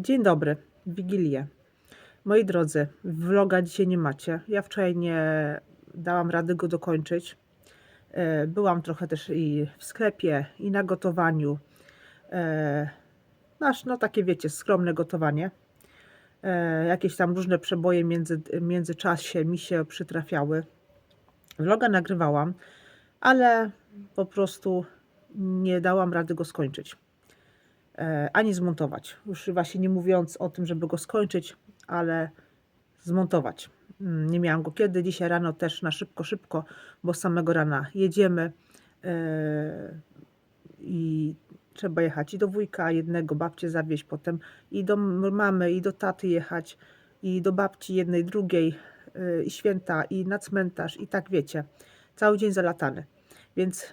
Dzień dobry, Wigilię. Moi drodzy, vloga dzisiaj nie macie. Ja wczoraj nie dałam rady go dokończyć. E, Byłam trochę też i w sklepie, i na gotowaniu. E, Nasz, no takie wiecie, skromne gotowanie. E, Jakieś tam różne przeboje między, międzyczasie mi się przytrafiały. Vloga nagrywałam, ale po prostu nie dałam rady go skończyć e, ani zmontować. Już właśnie nie mówiąc o tym, żeby go skończyć, ale zmontować. Mm, Nie miałam go kiedy. Dzisiaj rano też na szybko, szybko, bo samego rana jedziemy e, i trzeba jechać i do wujka jednego, babcię zawieźć, potem i do mamy, i do taty jechać, i do babci jednej, drugiej, e, i święta, i na cmentarz, i tak wiecie. Cały dzień zalatany. Więc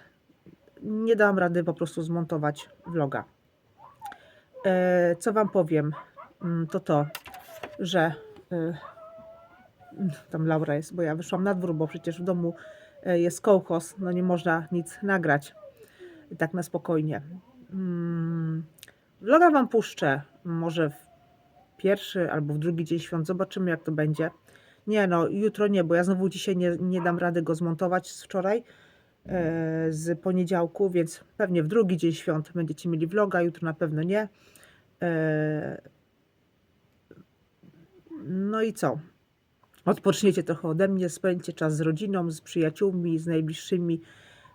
nie dałam rady po prostu zmontować vloga. E, co Wam powiem, mm, to to, że e, tam Laura jest, bo ja wyszłam na dwór, bo przecież w domu e, jest kołchos, no nie można nic nagrać tak na spokojnie. Mm, Vloga Wam puszczę, może w pierwszy albo w drugi dzień świąt, zobaczymy jak to będzie. Nie no, jutro nie, bo ja znowu dzisiaj nie, nie dam rady go zmontować z wczoraj, z poniedziałku, więc pewnie w drugi dzień świąt będziecie mieli vloga, jutro na pewno nie. E, No i co? Odpoczniecie trochę ode mnie, spędźcie czas z rodziną, z przyjaciółmi, z najbliższymi,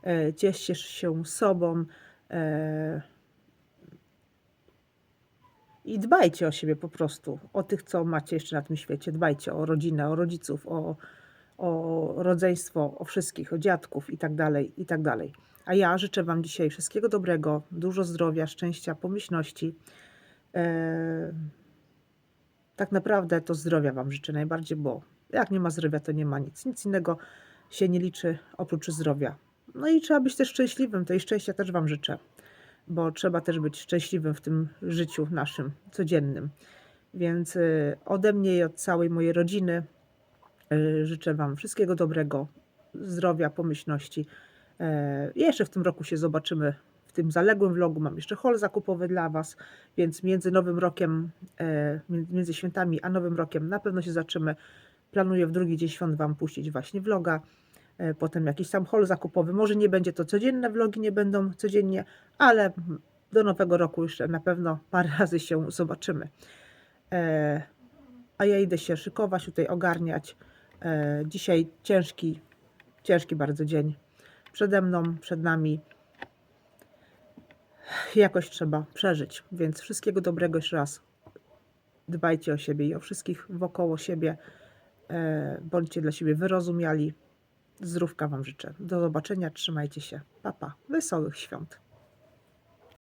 e, cieszcie się sobą e, i dbajcie o siebie po prostu, o tych, co macie jeszcze na tym świecie. Dbajcie o rodzinę, o rodziców, o, o rodzeństwo, o wszystkich, o dziadków i tak dalej, i tak dalej. A ja życzę Wam dzisiaj wszystkiego dobrego, dużo zdrowia, szczęścia, pomyślności. Tak naprawdę to zdrowia Wam życzę najbardziej, bo jak nie ma zdrowia, to nie ma nic. Nic innego się nie liczy oprócz zdrowia. No i trzeba być też szczęśliwym, tej szczęścia też Wam życzę, bo trzeba też być szczęśliwym w tym życiu naszym, codziennym. Więc y, ode mnie i od całej mojej rodziny y, życzę Wam wszystkiego dobrego, zdrowia, pomyślności. E, Jeszcze w tym roku się zobaczymy tym zaległym vlogu. Mam jeszcze haul zakupowy dla Was, więc między nowym rokiem, e, między świętami a nowym rokiem na pewno się zaczymy. Planuję w drugi dzień świąt Wam puścić właśnie vloga. E, Potem jakiś tam haul zakupowy. Może nie będzie to codzienne vlogi, nie będą codziennie, ale do nowego roku jeszcze na pewno parę razy się zobaczymy. E, A ja idę się szykować, tutaj ogarniać. Dzisiaj ciężki, ciężki bardzo dzień przede mną, przed nami. Jakoś trzeba przeżyć, więc wszystkiego dobrego jeszcze raz. Dbajcie o siebie i o wszystkich wokoło siebie. E, Bądźcie dla siebie wyrozumiali. Zdrówka Wam życzę. Do zobaczenia, trzymajcie się. Papa, pa. wesołych świąt.